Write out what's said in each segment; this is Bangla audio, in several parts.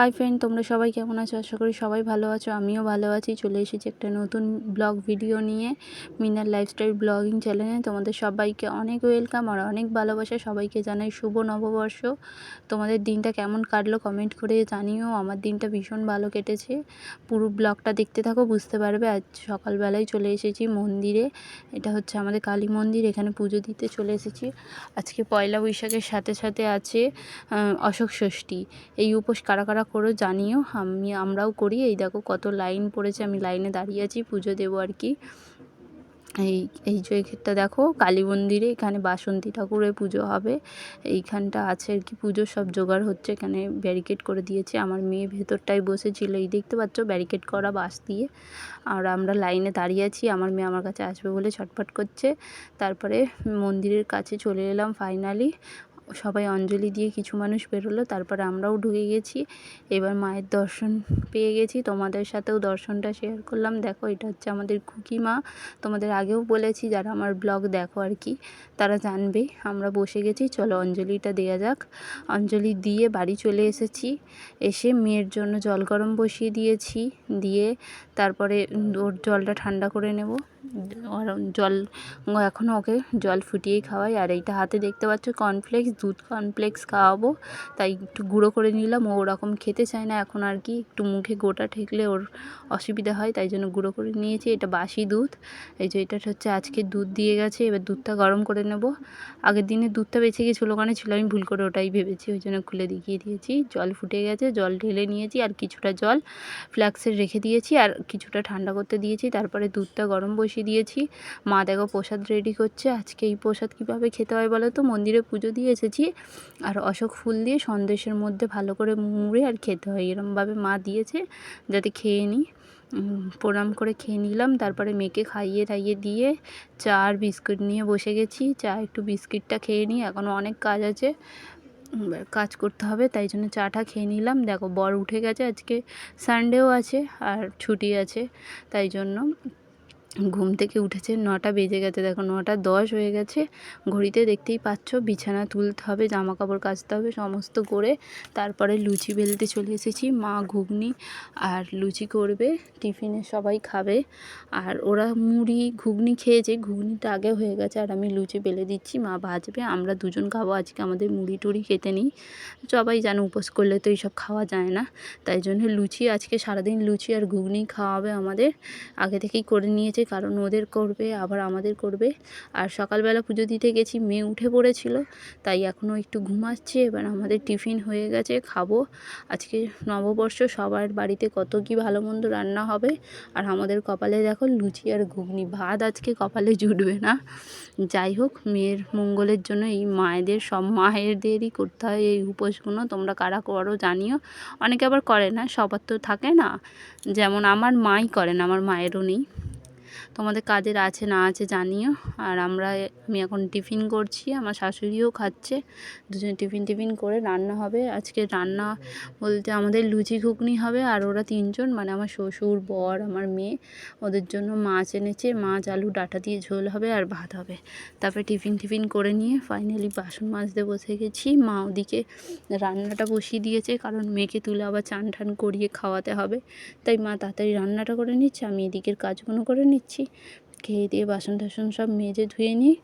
হাই ফ্রেন্ড তোমরা সবাই কেমন আছো? আশা করি সবাই ভালো আছো, আমিও ভালো আছি। চলে এসেছি একটা নতুন ব্লগ ভিডিও নিয়ে, মিনার লাইফস্টাইল ব্লগিং চ্যানেলে তোমাদের সবাইকে অনেক ওয়েলকাম আর অনেক ভালোবাসা। সবাইকে জানাই শুভ নববর্ষ। তোমাদের দিনটা কেমন কাটলো কমেন্ট করে জানিও। আমার দিনটা ভীষণ ভালো কেটেছে। পুরো ব্লগটা দেখতে থাকো, বুঝতে পারবে। আজ সকালবেলায় চলে এসেছি মন্দিরে। এটা হচ্ছে আমাদের কালী মন্দির, এখানে পুজো দিতে চলে এসেছি। আজকে পয়লা বৈশাখের সাথে সাথে আছে অশোক ষষ্ঠী। এই উপোস কারা কারা করো জানিও, আমি, আমরাও করি। এই দেখো কত লাইন পড়েছে, আমি লাইনে দাঁড়িয়ে আছি, পুজো দেবো আর কি। এই এই যে ক্ষেত্রে দেখো কালী মন্দিরে এখানে বাসন্তী ঠাকুরের পুজো হবে। এইখানটা আছে আর কি পুজো, সব জোগাড় হচ্ছে, এখানে ব্যারিকেড করে দিয়েছে। আমার মেয়ে ভেতরটায় বসেছিল, এই দেখতে পাচ্ছ ব্যারিকেড করা বাস দিয়ে। আর আমরা লাইনে দাঁড়িয়ে আছি, আমার মেয়ে আমার কাছে আসবে বলে ছটফট করছে। তারপরে মন্দিরের কাছে চলে এলাম ফাইনালি সবাই অঞ্জলি দিয়ে কিছু মানুষ বেরোলো, তারপরে আমরাও ঢুকে গেছি। এবার মায়ের দর্শন পেয়ে গেছি। তোমাদের সাথেও দর্শনটা শেয়ার করলাম। দেখো, এটা হচ্ছে আমাদের খুকি মা। তোমাদের আগেও বলেছি, যারা আমার ব্লগ দেখো আর কি, তারা জানবে। আমরা বসে গেছি, চলো অঞ্জলিটা দেওয়া যাক। অঞ্জলি দিয়ে বাড়ি চলে এসেছি। এসে মেয়ের জন্য জল গরম বসিয়ে দিয়েছি, দিয়ে তারপরে ওর জলটা ঠান্ডা করে নেব। জল এখনও ওকে জল ফুটিয়েই খাওয়াই। আর এইটা হাতে দেখতে পাচ্ছ কর্নফ্লেক্স দুধ কর্নফ্লেক্স খাওয়াবো। তাই একটু গুঁড়ো করে নিলাম, ও ওরকম খেতে চায় না। এখন আর কি একটু মুখে গোটা ঠেকলে ওর অসুবিধা হয়, তাই জন্য গুঁড়ো করে নিয়েছি। এটা বাসি দুধ। এই যে এটা হচ্ছে আজকে দুধ দিয়ে গেছে, এবার দুধটা গরম করে নেব। আগের দিনে দুধটা বেঁচে গেছিল ওখানে ছিল, আমি ভুল করে ওটাই ভেবেছি, ওই জন্য খুলে দেখিয়ে দিয়েছি। জল ফুটে গেছে, জল ঢেলে নিয়েছি, আর কিছুটা জল ফ্ল্যাক্সের রেখে দিয়েছি, আর কিছুটা ঠান্ডা করতে দিয়েছি। তারপরে দুধটা গরম বসিয়ে দিয়েছি। মা দেখো প্রসাদ রেডি করছে। আজকে এই প্রসাদ কীভাবে খেতে হয় বলো তো? মন্দিরে পুজো দিয়ে এসেছি। আর অশোক ফুল দিয়ে সন্দেশের মধ্যে ভালো করে মুড়ে আর খেতে হয়। এরমভাবে মা দিয়েছে যাতে খেয়ে নিই। প্রণাম করে খেয়ে নিলাম। তারপরে মেয়েকে খাইয়ে টাইয়ে দিয়ে চা আর বিস্কুট নিয়ে বসে গেছি। চা একটু বিস্কিটটা খেয়ে নিই। এখনও অনেক কাজ আছে। কাজ করতে হবে, তাই জন্য চাটা খেয়ে নিলাম। দেখো বর উঠে গেছে আজকে। সানডেও আছে আর ছুটি আছে, তাই জন্য ঘুম থেকে উঠেছে, নটা বেজে গেছে। দেখো নটা দশ হয়ে গেছে। ঘড়িতে দেখতেই পাচ্ছ, বিছানা তুলতে হবে জামা কাপড় কাচতে হবে, সমস্ত করে তারপরে লুচি বেলতে চলে এসেছি। মা, ঘুগনি আর লুচি করবে, টিফিনে সবাই খাবে। আর ওরা মুড়ি, ঘুগনি খেয়েছে। ঘুগনিটা আগে হয়ে গেছে আর আমি লুচি বেলে দিচ্ছি, মা ভাজবে, আমরা দুজন খাব। আজকে আমাদের মুড়ি টুড়ি খেতে নিই। সবাই জানো উপোস করলে তো এইসব খাওয়া যায় না। তাই জন্য লুচি, আজকে সারাদিন লুচি আর ঘুগনি খাওয়াবে আমাদের। আগে থেকেই করে নিয়েছে। কারণ ওদের করবে, আবার আমাদের করবে। আর সকালবেলা পুজো দিতে গেছি, মেয়ে উঠে পড়েছিল, তাই এখনও একটু ঘুমাচ্ছে। এবার আমাদের টিফিন হয়ে গেছে, খাব। আজকে নববর্ষ, সবার বাড়িতে কত কি ভালো মন্দ রান্না হবে। আর আমাদের কপালে দেখো লুচি আর ঘুগনি, ভাত আজকে কপালে জুটবে না। যাই হোক, মেয়ের মঙ্গলের জন্য এই মায়েদের, সব মায়েদেরই করতে হয় এই উপোসগুলো। তোমরা কারা করো জানিও। অনেকে আবার করে না, সবার তো থাকে না। যেমন আমার মাই করেন, আমার মায়েরও নেই। তোমাদের কাদের আছে, না আছে জানিও। আর আমরা, আমি এখন টিফিন করছি, আমার শাশুড়িও খাচ্ছে। দুজনে টিফিন টিফিন করে রান্না হবে। আজকে রান্না বলতে আমাদের লুচি ঘুগনি হবে, আর ওরা তিনজন মানে আমার শ্বশুর, বর, আমার মেয়ে, ওদের জন্য মাছ এনেছে। মাছ, আলু, ডাটা দিয়ে ঝোল হবে আর ভাত হবে। তারপরে টিফিন টিফিন করে নিয়ে ফাইনালি বাসন মাজতে বসে গেছি। মা ওদিকে রান্নাটা বসিয়ে দিয়েছে, কারণ মেয়েকে তুলে আবার চান ঠান করিয়ে খাওয়াতে হবে। তাই মা তাড়াতাড়ি রান্নাটা করে নিচ্ছে, আমি এদিকের কাজগুলো করে নিচ্ছি। খেয়ে দিয়ে বাসন টাসন সব মেজে ধুয়ে নিই।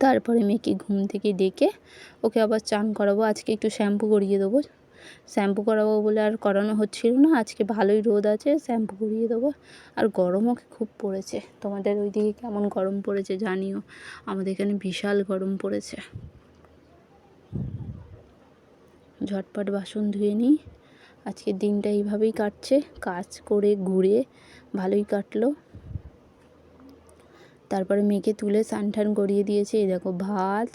তারপরে মেয়েকে ঘুম থেকে ডেকে ওকে আবার চান করাবো। আজকে একটু শ্যাম্পু করিয়ে দেবো। শ্যাম্পু করাবো বলে আর করানো হচ্ছিল না। আজকে ভালোই রোদ আছে, শ্যাম্পু করিয়ে দেবো। আর গরমও খুব পড়েছে। তোমাদের ওইদিকে কেমন গরম পড়েছে জানিও। আমাদের এখানে বিশাল গরম পড়েছে। ঝটপট বাসন ধুয়ে নিই। আজকের দিনটা এইভাবেই কাটছে। কাজ করে, ঘুরে ভালোই কাটলো। তারপরে মেয়েকে তুলে স্নান করিয়ে দিয়েছি। এই দেখো, ভাত,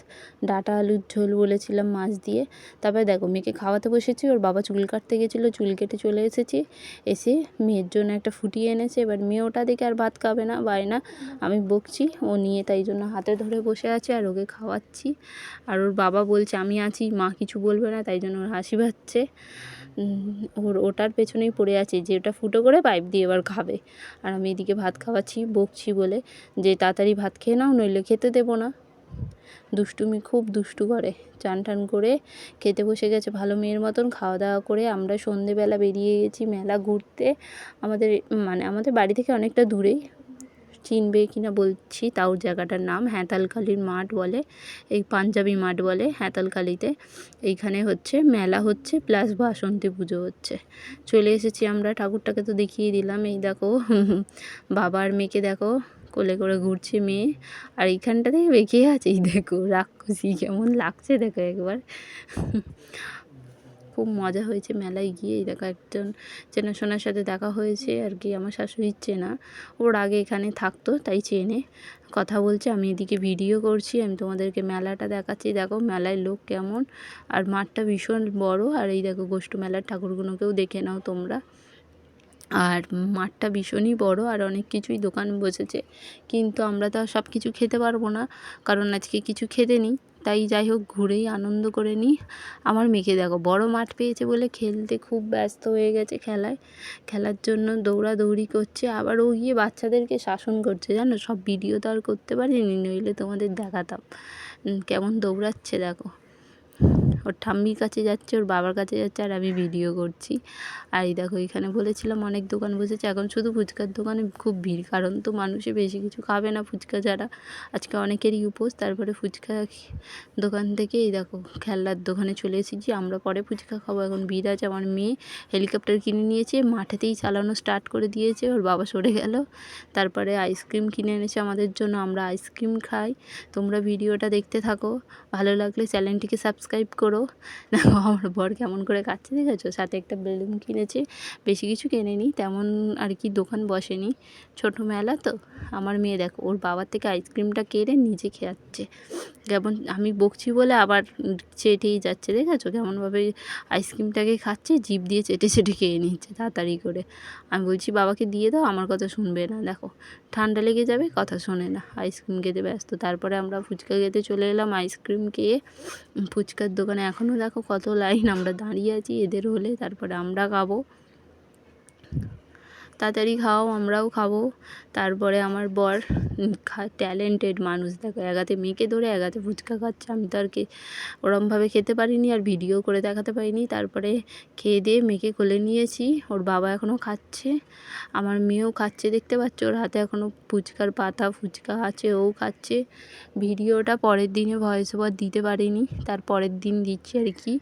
ডাটা, আলুর ঝোল বলেছিলাম মাছ দিয়ে। তারপরে দেখো, মেয়েকে খাওয়াতে বসেছি, ওর বাবা চুল কাটতে গেছিল, চুল কেটে চলে এসেছি। এসে মেয়ের জন্য একটা ফুটিয়ে এনেছে, এবার মেয়ে ওটা দেখে আর ভাত খাবে না না। আমি বকছি, ও নিয়ে তাই জন্য হাতে ধরে বসে আছে আর ওকে খাওয়াচ্ছি। আর ওর বাবা বলছে, আমি আছি, মা কিছু বলবে না। তাই জন্য ওর হাসি পাচ্ছে। ওর ওটার পেছনেই পড়ে আছে, যে ওটা ফুটো করে পাইপ দিয়ে এবার খাবে। আর আমি এদিকে ভাত খাওয়াচ্ছি, বকছি বলে, যে তাড়াতাড়ি ভাত খেয়ে নাও, নইলে খেতে দেবো না। দুষ্টুমি খুব দুষ্টু করে, চান টান করে খেতে বসে গেছে। ভালো মেয়ের মতন খাওয়া দাওয়া করে আমরা সন্ধেবেলা বেরিয়ে গেছি মেলা ঘুরতে। আমাদের মানে আমাদের বাড়ি থেকে অনেকটা দূরেই। চিনবে কিনা বলছি, তাও জায়গাটার নাম হ্যাঁতালকালির মাঠ বলে, এই পাঞ্জাবি মাঠ বলে হ্যাঁতালকালিতে এইখানে হচ্ছে মেলা হচ্ছে প্লাস বাসন্তী পুজো হচ্ছে। চলে এসেছি আমরা, ঠাকুরটাকে তো দেখিয়ে দিলাম, এই দেখো, বাবার মেয়েকে দেখো, কোলে করে ঘুরছে মেয়ে, আর এইখানটা থেকে বেঁকে আছে, এই দেখো, রাক্ষসী কেমন লাগছে দেখো একবার। খুব মজা হয়েছে মেলায় গিয়ে। এই দেখো একজন চেনাশোনার সাথে দেখা হয়েছে আর কি, আমার শাশুড়ির চেনা। ওর আগে এখানে থাকতো, তাই চেনে। কথা বলছে, আমি এদিকে ভিডিও করছি, আমি তোমাদেরকে মেলাটা দেখাচ্ছি। দেখো মেলায় লোক কেমন, আর মাঠটা ভীষণ বড়। আর এই দেখো গোষ্ঠ মেলার ঠাকুরগুলোকেও দেখে নাও তোমরা। আর মাঠটা ভীষণই বড়, আর অনেক কিছুই দোকান বসেছে। কিন্তু আমরা তো সব কিছু খেতে পারব না, কারণ আজকে কিছু খেতে নিই। তাই যাই হোক ঘুরেই আনন্দ করে নিই। আমার মেয়েকে দেখো, বড় মাঠ পেয়েছে বলে খেলতে খুব ব্যস্ত হয়ে গেছে খেলায়। খেলার জন্য দৌড়াদৌড়ি করছে, আবার ও গিয়ে বাচ্চাদেরকে শাসন করছে, জানো? সব ভিডিও তো আর করতে পারিনি, নইলে তোমাদের দেখাতাম। কেমন দৌড়াচ্ছে দেখো। ওর ঠাম্মির কাছে যাচ্ছে, ওর বাবার কাছে যাচ্ছে, আর আমি ভিডিও করছি। আর এই দেখো, এখানে বলেছিলাম, অনেক দোকান বসেছে, এখন শুধু ফুচকার দোকানে খুব ভিড়, কারণ তো মানুষে বেশি কিছু খাবে না ফুচকা ছাড়া। আজকে অনেকেরই উপোস, তারপরে ফুচকা দোকান থেকে, এই দেখো, খেলনার দোকানে চলে এসেছি। আমরা পরে ফুচকা খাব, এখন ভিড় আছে, আমার মেয়ে হেলিকপ্টার কিনে নিয়েছে, মাঠেতেই চালানো স্টার্ট করে দিয়েছে, ওর বাবা সরে গেল। তারপরে আইসক্রিম কিনে এনেছে আমাদের জন্য, আমরা আইসক্রিম খাই। তোমরা ভিডিওটা দেখতে থাকো, ভালো লাগলে চ্যানেলটিকে সাবস্ক্রাইব করো। দেখো আমার বর কেমন করে খাচ্ছে দেখেছ? সাথে একটা বেলুন কিনেছে, বেশি কিছু কেনেনি, তেমন আর কি দোকান বসেনি। ছোটো মেলা তো, আমার মেয়ে দেখো, ওর বাবার থেকে আইসক্রিমটা কেড়ে নিজে খেয়াচ্ছে। কেমন, আমি বকছি বলে আবার চেটেই যাচ্ছে, দেখেছ? কেমনভাবে আইসক্রিমটাকে খাচ্ছে, জিভ দিয়ে চেটে চেটে খেয়ে নিচ্ছে, তাড়াতাড়ি করে। আমি বলছি, বাবাকে দিয়ে দাও, আমার কথা শুনবে না। দেখো, ঠান্ডা লেগে যাবে, কথা শোনে না, আইসক্রিম খেতে ব্যস্ত। তারপরে আমরা ফুচকা খেতে চলে এলাম, আইসক্রিম খেয়ে ফুচকার দোকানে এখনও দেখো কত লাইন আমরা দাঁড়িয়ে আছি এদের হলে তারপরে আমরা খাব। তাড়াতাড়ি খাও, আমরাও খাব। তারপরে আমার বর ট্যালেন্টেড মানুষ। দেখো এগাতে মেয়েকে ধরে এগাতে ফুচকা খাচ্ছে। আমি তো আর কি, ওরমভাবে খেতে পারিনি আর ভিডিও করে দেখাতে পারিনি। তারপরে খেয়ে দিয়ে মেয়েকে কোলে নিয়েছি। ওর বাবা এখনও খাচ্ছে। আমার মেয়েও খাচ্ছে, দেখতে পাচ্ছ? ওর হাতে এখনও ফুচকার পাতা, ফুচকা আছে, ও খাচ্ছে। ভিডিওটা পরের দিনে ভয়েস ওভার দিতে পারিনি। তার পরের দিন দিচ্ছি আর কি।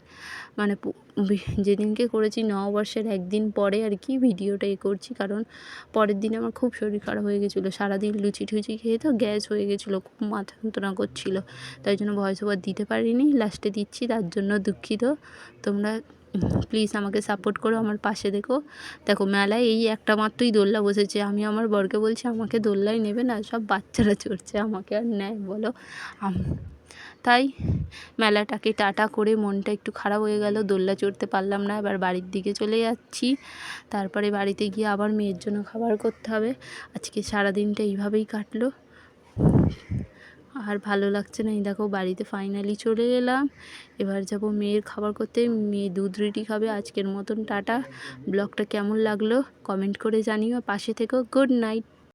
মানে যেদিনকে করেছি নববর্ষের একদিন পরে আর কি ভিডিওটা এ করছি, কারণ পরের দিন আমার খুব শরীর খারাপ হয়ে গেছিল। সারাদিন লুচি টুচি খেয়ে তো গ্যাস হয়ে গেছিল, খুব মাথা যন্ত্রণা করছিল। তাই জন্য ভয়েস ওভার দিতে পারিনি লাস্টে দিচ্ছি, তার জন্য দুঃখিত। তোমরা প্লিজ আমাকে সাপোর্ট করো, আমার পাশে দেখো। দেখো, মেলায় এই একটা মাত্রই দোলনা বসেছে। আমি আমার বরকে বলছি, আমাকে দোলনায় নেবে না, সব বাচ্চারা চড়ছে, আমাকে আর নেয়, বলো। তাই মেলাটাকে টাটা করে মনটা একটু খারাপ হয়ে গেল, দোল্লা চড়তে পারলাম না। এবার বাড়ির দিকে চলে যাচ্ছি। তারপরে বাড়িতে গিয়ে আবার মেয়ের জন্য খাবার করতে হবে। আজকে সারা দিনটা এইভাবেই কাটলো। আর ভালো লাগছে না, এই দেখো বাড়িতে ফাইনালি চলে এলাম। এবার যাব মেয়ের খাবার করতে। মেয়ে দুধ রুটি খাবে। আজকের মতন টাটা। ব্লগটা কেমন লাগল? কমেন্ট করে জানিও। পাশে থেকো। Good night